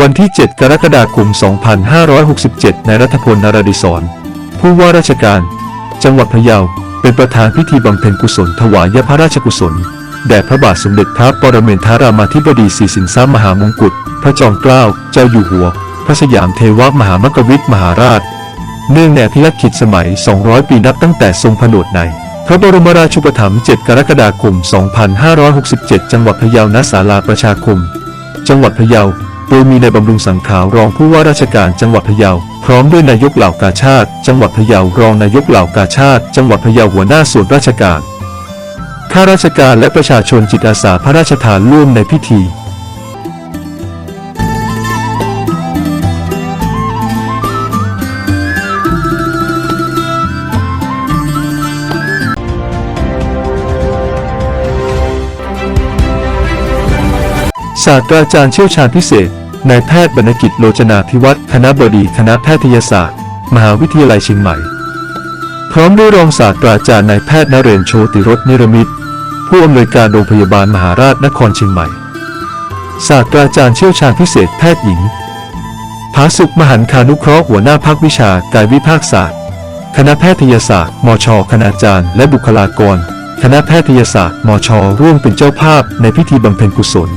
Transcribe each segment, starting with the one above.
วันที่ 7 กรกฎาคม 2567 นายรัฐพลนรดิศรผู้ว่าราชการ จังหวัดพะเยา เป็นประธานพิธีบำเพ็ญกุศลถวายพระราชกุศล แด่พระบาทสมเด็จพระปรเมนทรามาธิบดีศรีสินทรัพย์มหามงกุฎ พระจอมเกล้า เจ้าอยู่หัว พระสยามเทวมหามกวิทมหาราช เนื่องในอภิรักษ์ขิดสมัย 200 ปีนับตั้งแต่ทรงผนวดใน พระบรมราชูปถัมภ์ 7 กรกฎาคม 2567 จังหวัดพะเยาณศาลาประชาคม จังหวัดพะเยา โดยมีนายบำรุงสังขาวรองผู้ว่าราชการจังหวัดพะเยา พร้อมด้วยนายกเหล่ากาชาติ จังหวัดพะเยารองนายกเหล่ากาชาติ จังหวัดพะเยาหัวหน้าส่วนราชการข้าราชการและประชาชนจิตอาสาพระราชทานร่วมในพิธีศาสตราจารย์เชี่ยวชาญพิเศษ นายแพทย์บรรณกิจโลจนาพิวัตรคณะบดีคณะแพทยศาสตร์ มหาวิทยาลัยเชียงใหม่ พร้อมด้วยรองศาสตราจารย์นายแพทย์นเรนโชติรสนิรมิตร ผู้อำนวยการโรงพยาบาลมหาราชนครเชียงใหม่ ศาสตราจารย์เชี่ยวชาญพิเศษแพทย์หญิงภาสุขมหันคานุเคราะห์หัวหน้าภาควิชากายวิภาคศาสตร์ คณะแพทยศาสตร์ มช คณาจารย์ และบุคลากร คณะแพทยศาสตร์ มช ร่วมเป็นเจ้าภาพในพิธีบำเพ็ญกุศล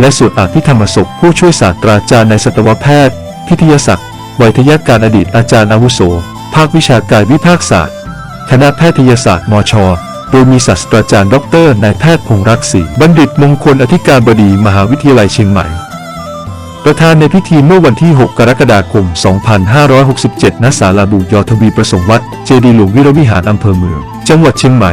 และสวดอภิธรรมศพผู้ช่วยศาสตราจารย์ในสัตวแพทย์ พิทยศักดิ์ไวยทยการอดีตอาจารย์อาวุโส ภาควิชากายวิภาคศาสตร์ คณะแพทยศาสตร์มช โดยมีศาสตราจารย์ ดรนายแพทย์พงรักศรีบัณฑิตมงคลอธิการบดีมหาวิทยาลัยเชียงใหม่ ประธานในพิธีเมื่อวันที่ 6 กรกฎาคม 2567 ณ ศาลาบุยอทวีประสงค์วัด เจดีหลวงวิรวิหารอำเภอเมือง จังหวัดเชียงใหม่